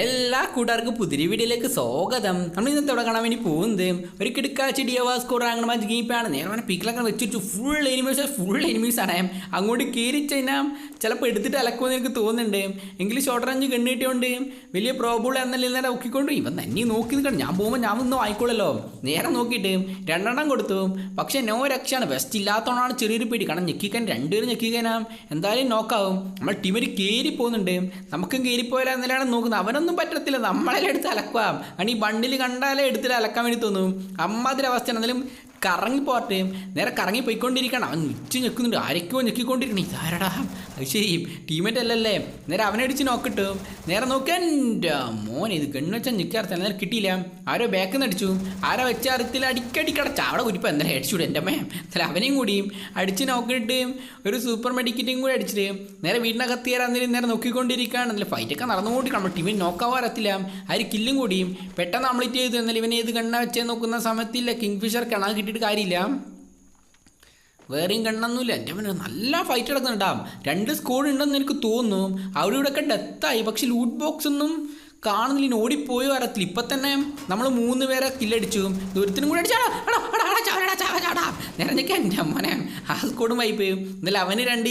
എല്ലാ കൂട്ടുകാർക്കും പുതിരി വീഡിയോയിലേക്ക് സ്വാഗതം. നമ്മൾ ഇന്നത്തെ അവിടെ കാണാൻ വേണ്ടി പോകുന്നത് ഒരു കിടക്കാച്ചി ഡിയവാ സ്കോർ അങ്ങനെ മാച്ച് ഗെയിപ്പാണ് നേരെ പിക്കിലൊക്കെ വെച്ചിട്ട് ഫുൾ എനിമീസ് ഫുൾ എനിമീസ് ആണ്. അങ്ങോട്ട് കയറി കഴിഞ്ഞാൽ ചിലപ്പോൾ എടുത്തിട്ട് അലക്കുമെന്ന് എനിക്ക് തോന്നുന്നുണ്ട്. എങ്കിലും ഷോർട്ട് റേഞ്ച് കണ്ടിട്ടുണ്ട് വലിയ പ്രോബിൾ എന്നല്ല നേരെ നോക്കിക്കൊണ്ട് ഇവൻ തന്നെ നോക്കി നിൽക്കണം. ഞാൻ പോകുമ്പോൾ ഞാൻ ഒന്നും ആയിക്കോളല്ലോ നേരെ നോക്കിയിട്ട് രണ്ടെണ്ണം കൊടുത്തു. പക്ഷേ നോ രക്ഷയാണ്. വെസ്റ്റ് ഇല്ലാത്തതുകൊണ്ടാണ് ചെറിയൊരു പേടി. കാരണം ഞെക്കിക്കാൻ രണ്ടുപേരും ഞെക്കിക്കാനാ. എന്തായാലും നോക്കാവും നമ്മൾ ടീമിൽ കയറി പോകുന്നുണ്ട്. നമുക്കും കയറിപ്പോയാലോ എന്നല്ലാണ് നോക്കുന്നത്. അവനൊന്നും പറ്റത്തില്ല. നമ്മളെല്ലാം എടുത്ത് അലക്കാം കാരണം ഈ ബണ്ടിൽ കണ്ടാലേ എടുത്തിട്ട് അലക്കാൻ വേണ്ടി തോന്നും. അമ്മാതിരി അവസ്ഥയാണ് എന്നാലും കറങ്ങി പോട്ടെ നേരെ കറങ്ങി പോയിക്കൊണ്ടിരിക്കണം അവൻ ഉച്ച ഞെക്കുന്നുണ്ട്. ആരൊക്കെയോ ഞെക്കിക്കൊണ്ടിരിക്കണം. ഇതാരടാ? അത് ശരി. ടീമേറ്റ് അല്ലല്ലേ? നേരെ അവനെ അടിച്ച് നോക്കിട്ട്. നേരെ നോക്കാൻ മോൻ ഇത് ഗണ്ണ് വെച്ചാൽ ഞെക്കാർത്ത നേരെ കിട്ടിയില്ല. ആരോ ബാക്കിൽ നിന്ന് അടിച്ചു. ആരോ വെച്ച അറിയത്തിൽ അടിക്കടി കിടച്ച. അവിടെ കുരിപ്പം എന്തായാലും അടിച്ചുവിടും എന്റെ മേ എന്നാലും അവനെയും കൂടിയും അടിച്ച് നോക്കിയിട്ട് ഒരു സൂപ്പർ മെഡിക്കറ്റും കൂടി അടിച്ചിട്ട് നേരെ വീടിനകത്ത് കയറാൻ നേരം നോക്കിക്കൊണ്ടിരിക്കുകയാണ്. എന്നാലും ഫൈറ്റൊക്കെ നടന്നുകൊണ്ടിരിക്കണം. നമ്മൾ ടീമിൽ നോക്കാൻ അറിയത്തില്ല. ആര് കില്ലും കൂടിയും പെട്ടെന്ന് കംപ്ലീറ്റ് ചെയ്തു. എന്നാൽ ഇവനെ ഏത് കണ്ണ വെച്ചേ നോക്കുന്ന സമയത്തില്ല. കിങ് ഫിഷർ കിണ കിട്ടിയിട്ട് കാര്യമില്ല. വേറെയും കണ്ണൊന്നുമില്ല. എന്റെ അവന് നല്ല ഫൈറ്റ് നടക്കുന്നുണ്ടാവും രണ്ട് സ്കോഡ് ഉണ്ടെന്ന് എനിക്ക് തോന്നുന്നു. അവിടെ ഇവിടെയൊക്കെ ഡെത്തായി പക്ഷേ ലൂട്ട് ബോക്സ് ഒന്നും കാണുന്നില്ല. ഓടിപ്പോയോ അറിയത്തില്ല ഇപ്പം തന്നെ നമ്മൾ മൂന്ന് പേരെ കില്ലടിച്ചു ദൂരത്തിനും കൂടി അടിച്ചാടാ എടാ, എടാ, എടാ, ചാവടാ, ചാവ, ചാവടാ. നിറഞ്ഞൊക്കെ എന്റെ അമ്മനെ ആ സ്കോഡും വൈപ്പ് എന്നാലും അവന് രണ്ട്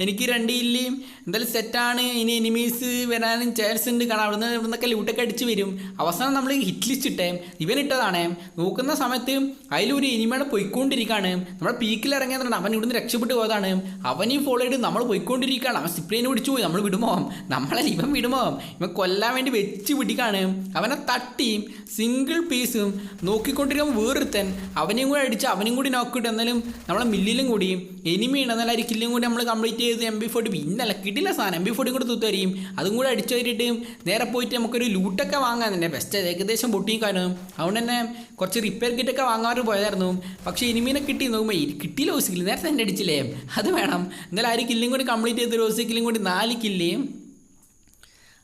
എനിക്ക് രണ്ട് എന്തായാലും സെറ്റാണ്. ഇനി എനിമീസ് വരാനും ചാൻസ് ഉണ്ട്. കാരണം അവിടുന്ന് ഇവിടുന്നൊക്കെ ലൂട്ടൊക്കെ അടിച്ച് വരും. അവസാനം നമ്മൾ ഹിറ്റ് ലിസ്റ്റ് ഇവൻ ഇട്ടതാണ്. നോക്കുന്ന സമയത്ത് അതിലൊരു എനിമയുടെ പോയിക്കൊണ്ടിരിക്കുകയാണ് നമ്മുടെ പീക്കിൽ ഇറങ്ങിയതാണ്. അവൻ ഇവിടുന്ന് രക്ഷപ്പെട്ടു പോയതാണ്. അവനെയും ഫോളോ ചെയ്ത് നമ്മൾ പോയിക്കൊണ്ടിരിക്കുകയാണ്. അവൻ സിപ്രീനെ പിടിച്ചു പോയി. നമ്മൾ വിടുമോ? നമ്മളെ ഇവൻ വിടുമോ? ഇവൻ കൊല്ലാൻ വേണ്ടി വെച്ച് പിടിക്കാണ്. അവനെ തട്ടിയും സിംഗിൾ പീസും നോക്കിക്കൊണ്ടിരിക്കുമ്പോൾ വേറൊരുത്തൻ അവനെയും കൂടി അടിച്ച് അവനും കൂടി നോക്കിയിട്ട് എന്നാലും നമ്മളെ മില്ലിലും കൂടി എനിമി എന്നാൽ ആ കില്ലും കൂടി നമ്മൾ കംപ്ലീറ്റ് ചെയ്ത് എം ബി ഫോർട്ടി പിന്നല്ല കിട്ടില്ല സാധനം. എം ബി ഫോർട്ടിയും കൂടെ തൂത്തരിയും അതും കൂടെ അടിച്ചു കയറിയിട്ട് നേരെ പോയിട്ട് നമുക്കൊരു ലൂട്ടൊക്കെ വാങ്ങാൻ തന്നെ ബെസ്റ്റ് ഏകദേശം പൊട്ടിക്കാനും അതുകൊണ്ട് തന്നെ കുറച്ച് റിപ്പയർ കിറ്റൊക്കെ വാങ്ങാറ് പോയതായിരുന്നു. പക്ഷേ എനിമീനെ കിട്ടി. നോക്കുമ്പോൾ കിട്ടിയില്ല ഓസിക്കില്ല നേരത്തെ തന്നെ അടിച്ചില്ലേ? അത് വേണം. എന്നാലും ആ ഒരു കില്ലും കൂടി കംപ്ലീറ്റ് ചെയ്ത് ഒരു കൂടി നാല് കില്ലേയും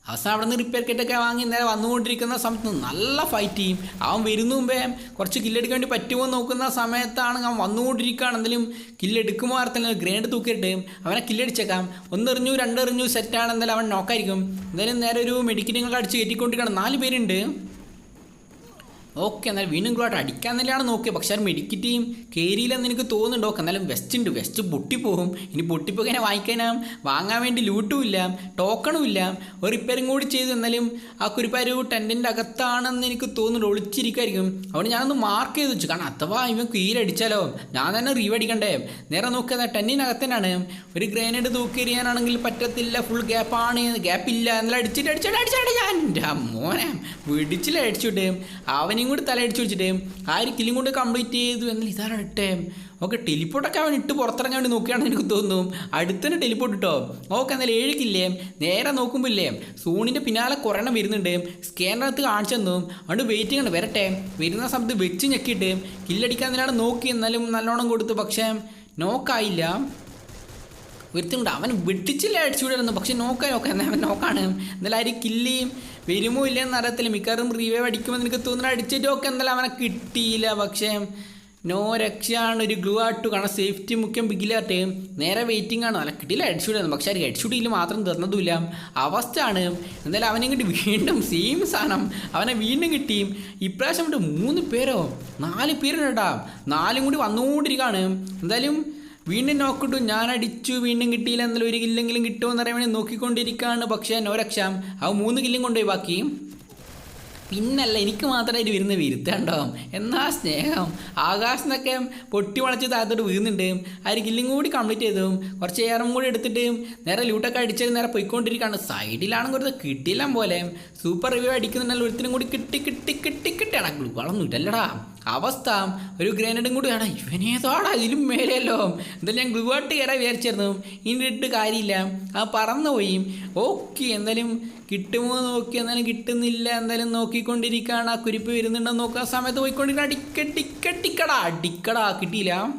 അവസാനം അവിടെ നിന്ന് റിപ്പയർ കിട്ടൊക്കെ വാങ്ങി നേരെ വന്നുകൊണ്ടിരിക്കുന്ന സമയത്ത് നല്ല ഫൈറ്റ് ചെയ്യും. അവൻ വരുന്ന മുമ്പേ കുറച്ച് കില്ലെടുക്കാൻ വേണ്ടി പറ്റുമോ നോക്കുന്ന സമയത്താണ് അവൻ വന്നുകൊണ്ടിരിക്കുകയാണ്. എന്തെങ്കിലും കില്ലെടുക്കുമോ അർത്ഥം ഗ്രേഡ് തൂക്കിയിട്ട് അവനെ കില്ലടിച്ചേക്കാം ഒന്നെറിഞ്ഞു രണ്ടെറിഞ്ഞു സെറ്റാണ് എന്തായാലും അവൻ നോക്കായിരിക്കും എന്തായാലും നേരെ ഒരു മെഡിക്കറ്റിങ്ങളൊക്കെ അടിച്ച് കയറ്റിക്കൊണ്ടിരിക്കുകയാണ്. നാല് പേരുണ്ട്. ഓക്കെ എന്നാൽ വീണ്ടും ഗ്ലോട്ട് അടിക്കാൻ തന്നെയാണ് നോക്കിയത് പക്ഷേ അത് മെഡിക്കറ്റിയും കയറിയില്ലെന്ന് എനിക്ക് തോന്നുന്നുണ്ട്. ഓക്കെ എന്നാലും വെസ്റ്റ് ഉണ്ട്. വെസ്റ്റ് പൊട്ടിപ്പോകും ഇനി പൊട്ടിപ്പോകാനെ വാങ്ങിക്കാനാം വാങ്ങാൻ വേണ്ടി ലൂട്ടും ഇല്ല ടോക്കണും ഇല്ല. ഒരു റിപ്പയറും കൂടി ചെയ്തു എന്നാലും ആ കുരിപ്പാരു ടെന്റിന്റെ അകത്താണെന്ന് എനിക്ക് തോന്നുന്നുണ്ട്. ഒളിച്ചിരിക്കുമായിരിക്കും അവിടെ ഞാനൊന്ന് മാർക്ക് ചെയ്ത് വെച്ചു. കാരണം അഥവാ ഇവൻ കീഴടിച്ചാലോ ഞാൻ തന്നെ റീവ് അടിക്കണ്ടേ? നേരെ നോക്കിയത് ടെന്നിനകത്ത് തന്നെയാണ്. ഒരു ഗ്രേനേഡ് തൂക്കി എറിയാനാണെങ്കിൽ പറ്റത്തില്ല. ഫുൾ ഗ്യാപ്പാണ് ഗ്യാപ്പില്ല എന്നാലും അടിച്ചിട്ട് അടിച്ചിട്ട് അടിച്ചിട്ട് ഞാൻ മോനെ പിടിച്ചില്ല അടിച്ചിട്ട്. അവനെയും കൂടി തലയടിച്ചു വെച്ചിട്ടേം വെച്ചിട്ട് ആ ഒരു കില്ലും കൊണ്ട് കംപ്ലീറ്റ് ചെയ്തു എന്നാൽ ഇതാണ് ഇട്ടേ? ഓക്കെ ടെലിപ്പോർട്ടൊക്കെ അവൻ ഇട്ട് പുറത്തിറങ്ങാൻ വേണ്ടി നോക്കുകയാണെന്ന് എനിക്ക് തോന്നുന്നു. അടുത്തന്നെ ടെലിപ്പോർട്ട് ഇട്ടോ? ഓക്കെ എന്നാൽ ഏഴ് കില്ലേ? നേരെ നോക്കുമ്പോൾ ഇല്ലേ സൂണിന്റെ പിന്നാലെ കുറേണ്ണം വരുന്നുണ്ട്. സ്കാനറിനകത്ത് കാണിച്ചു തന്നു. അതുകൊണ്ട് വെയിറ്റിംഗ് ചെയ്യണം വരട്ടെ. വരുന്ന സമയത്ത് വെച്ച് ഞെക്കിയിട്ട് കില്ലടിക്കാൻ തന്നെയാണ് നോക്കി എന്നാലും നല്ലോണം കൊടുത്തു. പക്ഷേ നോക്കായില്ല ഒരുത്തുണ്ട് അവൻ വെട്ടിച്ചില്ല അടിച്ചുവിടായിരുന്നു പക്ഷെ നോക്കാൻ നോക്കാം. എന്നാൽ അവൻ നോക്കാണ്. എന്നാലും ആര് കില്ലിയും വരുമോ ഇല്ലെന്ന് അറിയത്തില്ല. മിക്കവാറും റീവേവ് അടിക്കുമെന്ന് എനിക്ക് തോന്നുന്നു. അടിച്ചിട്ട് ഒക്കെ എന്തായാലും അവനെ കിട്ടിയില്ല. പക്ഷേ നോ രക്ഷയാണ്. ഒരു ഗ്ലൂ ആട്ടു കാരണം സേഫ്റ്റി മുഖ്യം ബിഗിലാട്ട് നേരെ വെയിറ്റിംഗ് ആണ്. അല്ല കിട്ടിയില്ല അടിച്ചുവിടുന്നു പക്ഷേ ആ ഹെഡ്ഷൂട്ടിൽ മാത്രം തീർന്നതുമില്ല. അവസ്ഥയാണ്. എന്തായാലും അവനെ കിട്ടി വീണ്ടും സെയിം സാധനം. അവനെ വീണ്ടും കിട്ടി. ഇപ്രാവശ്യം കൊണ്ട് മൂന്ന് പേരോ? നാല് പേരുണ്ടാ നാലും കൂടി വന്നുകൊണ്ടിരിക്കുകയാണ്. എന്തായാലും വീണ്ടും നോക്കിട്ടു ഞാൻ അടിച്ചു വീണ്ടും കിട്ടിയില്ല എന്നാലും ഒരു കില്ലെങ്കിലും കിട്ടുമെന്ന് അറിയാൻ വേണ്ടി നോക്കിക്കൊണ്ടിരിക്കുകയാണ്. പക്ഷേ നോരക്ഷാം ആ മൂന്ന് കില്ലും കൊണ്ടുപോയി ബാക്കി. പിന്നല്ല എനിക്ക് മാത്രമായിട്ട് വരുന്ന വിരുത്തുണ്ടാവും എന്നാ സ്നേഹം. ആകാശം എന്നൊക്കെ പൊട്ടി വളച്ച് താഴത്തോട്ട് വീഴുന്നുണ്ട്. ആ ഒരു കില്ലും കൂടി കംപ്ലീറ്റ് ചെയ്തു. കുറച്ച് ഏറും കൂടി എടുത്തിട്ട് നേരെ ലൂട്ടൊക്കെ അടിച്ചത് നേരെ പോയിക്കൊണ്ടിരിക്കുകയാണ്. സൈഡിലാണെങ്കിൽ ഒരു കിട്ടിയില്ല പോലെ. സൂപ്പർ റിവ്യൂ അടിക്കുന്നുണ്ടല്ലോ ഒരുത്തിനും കൂടി കിട്ടി കിട്ടി കിട്ടി കിട്ടിയാണ് ഗ്ലൂകളൊന്നും ഇല്ലല്ലടാ. അവസ്ഥ ഒരു ഗ്രനേഡും കൂടി ആടാ ഇവനേതാടാ ഇതിലും മേലെയല്ലോ. എന്തായാലും ഞാൻ ഗ്ലൂവാട്ട് കയറാൻ വിചാരിച്ചിരുന്നു. ഇനി ഇട്ട് കാര്യമില്ല. ആ പറന്നുപോയി. ഓക്കെ എന്തായാലും കിട്ടുമോ നോക്കി എന്തായാലും കിട്ടുന്നില്ല എന്തായാലും നോക്കിക്കൊണ്ടിരിക്കുകയാണ്. ആ കുരിപ്പ് വരുന്നുണ്ടോ ആ സമയത്ത് പോയിക്കൊണ്ടിരിക്കുക അടിക്കടിക്കടിക്കടാ അടിക്കടാ. കിട്ടിയില്ല.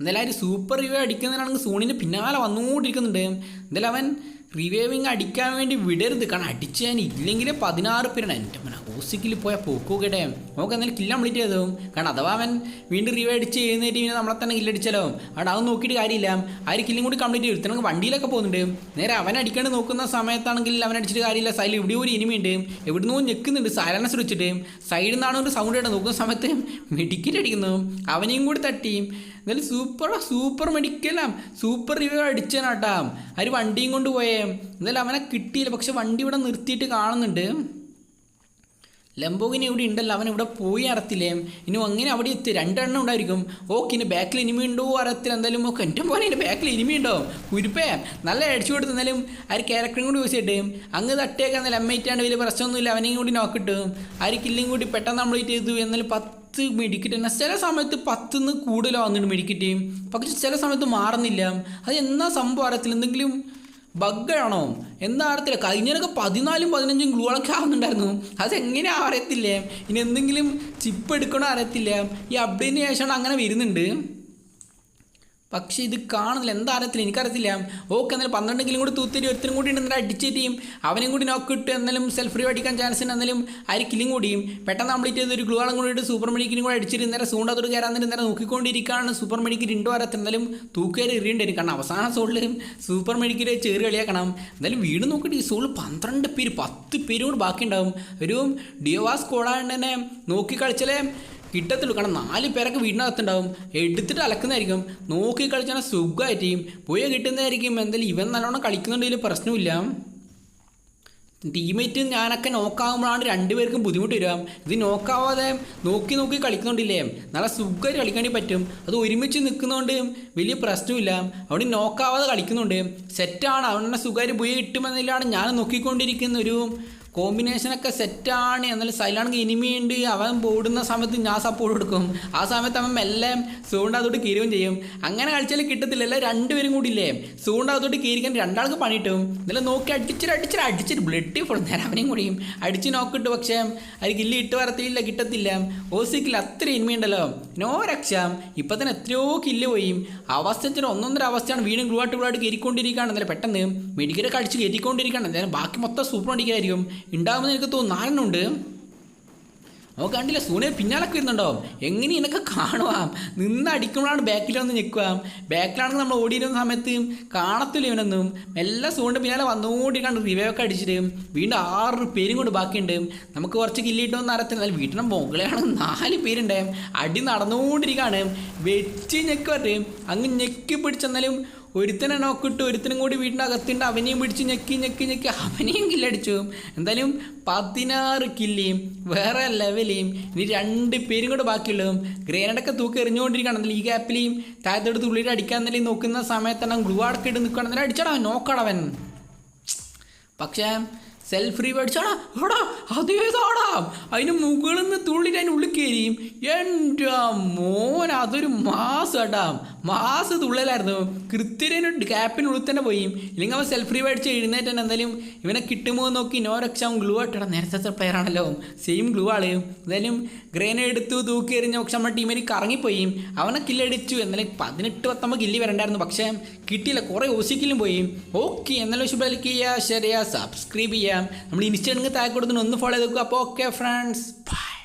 എന്തായാലും ആ ഒരു സൂപ്പർ റിവ്യൂ അടിക്കുന്നതിനാണെങ്കിൽ സോണിന് പിന്നാലെ വന്നുകൊണ്ടിരിക്കുന്നുണ്ട്. എന്തായാലും അവൻ റിവൈവിങ് അടിക്കാൻ വേണ്ടി വിടരുത്. കാരണം അടിച്ച് ഞാൻ ഇല്ലെങ്കിൽ പതിനാറ് പേരാണ്. എന്റെ മന ഓസിക്കിൽ പോയാൽ പോക്കുകടെ നമുക്ക് എന്തായാലും കില്ല കംപ്ലീറ്റ് ചെയ്തു. കാരണം അഥവാ അവൻ വീണ്ടും റിവൈവ് അടിച്ച് എഴുന്നേറ്റ് പിന്നെ നമ്മളെ തന്നെ കില്ലടിച്ചാലോ അവിടെ അത് നോക്കിയിട്ട് കാര്യമില്ല. ആ ഒരു കില്ലും കൂടി കംപ്ലീറ്റ് ചെയ്തു. നമുക്ക് വണ്ടിയിലൊക്കെ പോകുന്നുണ്ട്. നേരെ അവൻ അടിക്കാണ്ട് നോക്കുന്ന സമയത്താണെങ്കിൽ അവൻ അടിച്ചിട്ട് കാര്യമില്ല. സൈഡിൽ ഇവിടെ ഒരു ഇനിമി ഉണ്ട്. എവിടുന്നോ ഞെക്കുന്നുണ്ട് സൈലൻസ് വെച്ചിട്ട്. സൈഡിൽ നിന്നാണ് ഒരു സൗണ്ട് കേട്ടോ നോക്കുന്ന സമയത്ത് മെഡിക്കറ്റ് അടിക്കുന്നു. അവനെയും കൂടി തട്ടി. എന്നാലും സൂപ്പർ സൂപ്പർ മെഡിക്കലാം സൂപ്പർ റിവ്യൂ അടിച്ചാനാട്ടാ അവർ വണ്ടിയും കൊണ്ട് പോയേ. എന്നാലും അവനെ കിട്ടിയില്ല പക്ഷെ വണ്ടി ഇവിടെ നിർത്തിയിട്ട് കാണുന്നുണ്ട്. ലംബോഗിനി ഇവിടെ ഉണ്ടല്ലോ അവൻ ഇവിടെ പോയി അറത്തില്ലേ ഇനി അങ്ങനെ അവിടെ എത്തി? രണ്ടെണ്ണം ഉണ്ടായിരിക്കും. ഓക്കെ ഇനി ബാക്കിൽ ഇനിമി ഉണ്ടോ അറത്തിൽ എന്തായാലും. ഓക്കെ എന്റെ പോലെ എന്റെ ബാക്കിൽ ഇനിമി ഉണ്ടോ? കുരുപ്പേ നല്ല അടിച്ചു കൊടുത്ത് എന്നാലും ആ ക്യാരക്ടറും കൂടി യൂസ് ചെയ്തിട്ട് അങ്ങ് തട്ടിയേക്കാൻ എന്നാലും എമ്മയിട്ടാണ്ട് വലിയ പ്രശ്നമൊന്നുമില്ല. അവനെയും കൂടി നോക്കിട്ട് ആ ഒരു കില്ലും കൂടി പെട്ടെന്ന് കംപ്ലീറ്റ് ചെയ്തു. എന്നാലും പത്ത് മെഡിക്കറ്റ് തന്നെ ചില സമയത്ത് പത്തുനിന്ന് കൂടുതലാവുന്നുണ്ട് മെഡിക്കറ്റ് പക്ഷെ ചില സമയത്ത് മാറുന്നില്ല. അത് എന്നാ സംഭവം അറിയത്തില്ല. എന്തെങ്കിലും ബഗ്ഗാണോ എന്താ അറിയത്തില്ല. കഴിഞ്ഞതൊക്കെ പതിനാലും പതിനഞ്ചും ഗ്ലൂകളൊക്കെ ആവുന്നുണ്ടായിരുന്നു. അതെങ്ങനെയാ അറിയത്തില്ലേ? ഇനി എന്തെങ്കിലും ചിപ്പ് എടുക്കണോ അറിയത്തില്ല. ഈ അപ്ഡേറ്റിന് ശേഷമാണ് അങ്ങനെ വരുന്നുണ്ട്. പക്ഷേ ഇത് കാണുന്നില്ല എന്താ അറിയത്തില്ല എനിക്കറിയത്തില്ല. ഓക്കെ എന്നാലും പന്ത്രണ്ടെങ്കിലും കൂടി തൂത്തിരി ഒരുത്തരും കൂടി ഉണ്ടെന്നാൽ അടിച്ചിട്ട് ചെയ്യും. അവനും കൂടി നോക്കിയിട്ട് എന്നാലും സെൽഫ് ഫ്രീ അടിക്കാൻ ചാൻസ് ഉണ്ട് എന്നാലും ആ കില്ലും കൂടിയും പെട്ടെന്ന് കംപ്ലീറ്റ് ചെയ്ത് ഒരു ഗ്ലൂ ആളും കൂടി ഇട്ട് സൂപ്പർ മെഡിക്കിനും കൂടി അടിച്ചിട്ട് നേരെ സൂണ്ടത്തോട് കയറാൻ നേരം നോക്കിക്കൊണ്ടിരിക്കുകയാണ്. സൂപ്പർ മെഡിക്കൽ ഇണ്ടോ അറിയത്തില്ല എന്നാലും തൂക്കേറി എറിയേണ്ടി വരും. കാരണം അവസാന സോളിൽ സൂപ്പർ മെഡിക്കൽ ചേറി കളിയാക്കണം. എന്നാലും വീട് നോക്കിയിട്ട് ഈ സോളിൽ പന്ത്രണ്ട് പേര് പത്ത് പേരും കൂടി ബാക്കിയുണ്ടാവും. ഒരു ഡിയോവാസ് കോളാണ്ട് തന്നെ നോക്കി കളിച്ചാലേ കിട്ടത്തുള്ളൂ കാരണം നാല് പേരൊക്കെ വീടിനകത്തുണ്ടാവും. എടുത്തിട്ട് അലക്കുന്നതായിരിക്കും. നോക്കി കളിച്ചാൽ സുഖമായിട്ടും പോയി കിട്ടുന്നതായിരിക്കും. എന്തായാലും ഇവൻ നല്ലോണം കളിക്കുന്നുണ്ടെങ്കിൽ പ്രശ്നമില്ല. ടീമേറ്റ് ഞാനൊക്കെ നോക്കാവുമ്പോഴാണ് രണ്ടുപേർക്കും ബുദ്ധിമുട്ട് വരിക. ഇത് നോക്കാവാതെ നോക്കി നോക്കി കളിക്കുന്നുണ്ടില്ലേ? നല്ല സുഖമായിട്ട് കളിക്കാണ്ടി പറ്റും. അത് ഒരുമിച്ച് നിൽക്കുന്നതുകൊണ്ട് വലിയ പ്രശ്നമില്ല. അവിടെ നോക്കാവാതെ കളിക്കുന്നുണ്ട്. സെറ്റാണ് അവനെ സുഖമായിട്ട് പോയി കിട്ടുമെന്നില്ലാണ് ഞാൻ നോക്കിക്കൊണ്ടിരിക്കുന്ന ഒരു കോമ്പിനേഷനൊക്കെ സെറ്റാണ് എന്നാലും സൈലാണെങ്കിൽ ഇനിമിയുണ്ട് അവൻ ഓടുന്ന സമയത്ത് ഞാൻ സപ്പോർട്ട് കൊടുക്കും. ആ സമയത്ത് അവൻ മെല്ലെ സൂണ്ട് അതോട്ട് കീറുകയും ചെയ്യും. അങ്ങനെ കളിച്ചാൽ കിട്ടത്തില്ല അല്ല രണ്ടുപേരും കൂടി ഇല്ലേ? സൂണ്ട് അതോട്ട് കീറിക്കാൻ രണ്ടാൾക്ക് പണിയിട്ടും. എന്നാലും നോക്കി അടിച്ചിട്ട് അടിച്ചിട്ട് അടിച്ചിട്ട് ബ്ലഡ് ഫുൾ നേരം അവനെയും കൂടിയും. അടിച്ച് നോക്കിട്ട് പക്ഷേ അത് കില്ല് ഇട്ട് വരത്തില്ല കിട്ടത്തില്ല. ഓസിക്കിൽ അത്ര ഇനിമി ഉണ്ടല്ലോ. നോ രക്ഷ. ഇപ്പം തന്നെ എത്രയോ കില്ല് പോയി. അവസ്ഥത്തിന് ഒന്നൊന്നര അവസ്ഥയാണ് വീണ്ടും ഗ്ലൂ ആയിട്ട് ഗ്ലൂ ആയിട്ട് എന്നാലും പെട്ടെന്ന് മെഡിക്കലൊക്കെ അടിച്ച് കയറ്റിക്കൊണ്ടിരിക്കുകയാണ്. എന്തായാലും ബാക്കി മൊത്തം സൂപ്പർ അടിക്കായിരിക്കും ഉണ്ടാകുമെന്ന് എനിക്ക് തോന്നുന്നു. ഉണ്ട് അവ കണ്ടില്ല സൂനെ പിന്നാലൊക്കെ വരുന്നുണ്ടോ? എങ്ങനെ എന്നൊക്കെ കാണുവാം. നിന്ന് അടിക്കുമ്പോഴാണ് ബാക്കിൽ വന്ന് നിൽക്കുക ബാക്കിലാണെങ്കിൽ നമ്മൾ ഓടിയിരുന്ന സമയത്ത് കാണത്തില്ല ഇവനൊന്നും. എല്ലാം സൂണിന്റെ പിന്നാലെ വന്നുകൊണ്ടിരിക്കാണ്ട് റിവൈവ് ഒക്കെ അടിച്ചിട്ട്. വീണ്ടും ആറ് പേരും കൊണ്ട് ബാക്കിയുണ്ട്. നമുക്ക് കുറച്ച് കില്ലിട്ടൊന്നും അറിയത്തില്ല. എന്നാൽ വീട്ടിന്റെ മുകളിലാണെങ്കിൽ നാല് പേരുണ്ട്. അടി നടന്നുകൊണ്ടിരിക്കുകയാണ്. വെച്ച് ഞെക്കുവട്ടെ അങ്ങ് ഞെക്കി പിടിച്ചെന്നാലും ഒരുത്തനെ നോക്കിട്ട് ഒരുത്തനും കൂടി വീടിന്റെ അകത്തുണ്ട് അവനെയും പിടിച്ച് ഞെക്കി ഞെക്കി ഞെക്കി അവനെയും കില്ലടിച്ചു. എന്തായാലും പതിനാറ് കില്ലിയും വേറെ ലെവലിയും ഇനി രണ്ട് പേരും കൂടെ ബാക്കിയുള്ളതും ഗ്രേനഡൊക്കെ തൂക്കി എറിഞ്ഞുകൊണ്ടിരിക്കുകയാണ്. ഈ ഗ്യാപ്പിലെയും താഴത്തോട് തുള്ളിയിട്ട് അടിക്കാൻ തന്നെ നോക്കുന്ന സമയത്താണ് ഗ്ലൂ അടക്കം ഇട്ട് നിൽക്കുകയാണെങ്കിൽ അടിച്ചടാ നോക്കടവൻ പക്ഷേ സെൽഫ് റീവേഡ്സാടാ എടാ അതേതാടാ അതിന് മുകളിൽ നിന്ന് തുള്ളിട്ട് അതിന് ഉള്ളിൽ കയറിയും. എന്റെ മോൻ അതൊരു മാസം മാസ് തുള്ളലായിരുന്നു കൃത്യനോട് ഗ്യാപ്പിനുള്ളിൽ തന്നെ പോയി. ഇല്ലെങ്കിൽ അവൻ സെൽഫ് റീവേഡ്സ് എഴുന്നേറ്റ് തന്നെ എന്തായാലും ഇവനെ കിട്ടുമോ എന്ന് നോക്കി നോ രക്ഷ ഗ്ലൂ ആയിട്ടാണ് നേരത്തെ പ്ലെയർ ആണല്ലോ. സെയിം ഗ്ലൂ ആൾ. എന്തായാലും ഗ്രേന എടുത്തു തൂക്കി എറിഞ്ഞ പക്ഷെ നമ്മുടെ ടീമിൽ കറങ്ങിപ്പോയി. അവനെ കില്ലടിച്ചു എന്നാലും പതിനെട്ട് പത്തൊമ്പത് കില്ലി വരണ്ടായിരുന്നു. പക്ഷേ കിട്ടിയില്ല. കുറേ ഓസിക്കലും പോയി. ഓക്കെ എന്നാലും ശുഭലിക്ക് ചെയ്യുക. ഷെയർ ചെയ്യുക. സബ്സ്ക്രൈബ് ചെയ്യാം നമ്മൾ ഇൻസ്റ്റാഗ്രാമിൽ താഴെ കൊടുത്തിട്ട് ഒന്ന് ഫോളോ ചെയ്ത് നോക്കുക അപ്പോൾ ഓക്കെ ഫ്രണ്ട്സ് ബൈ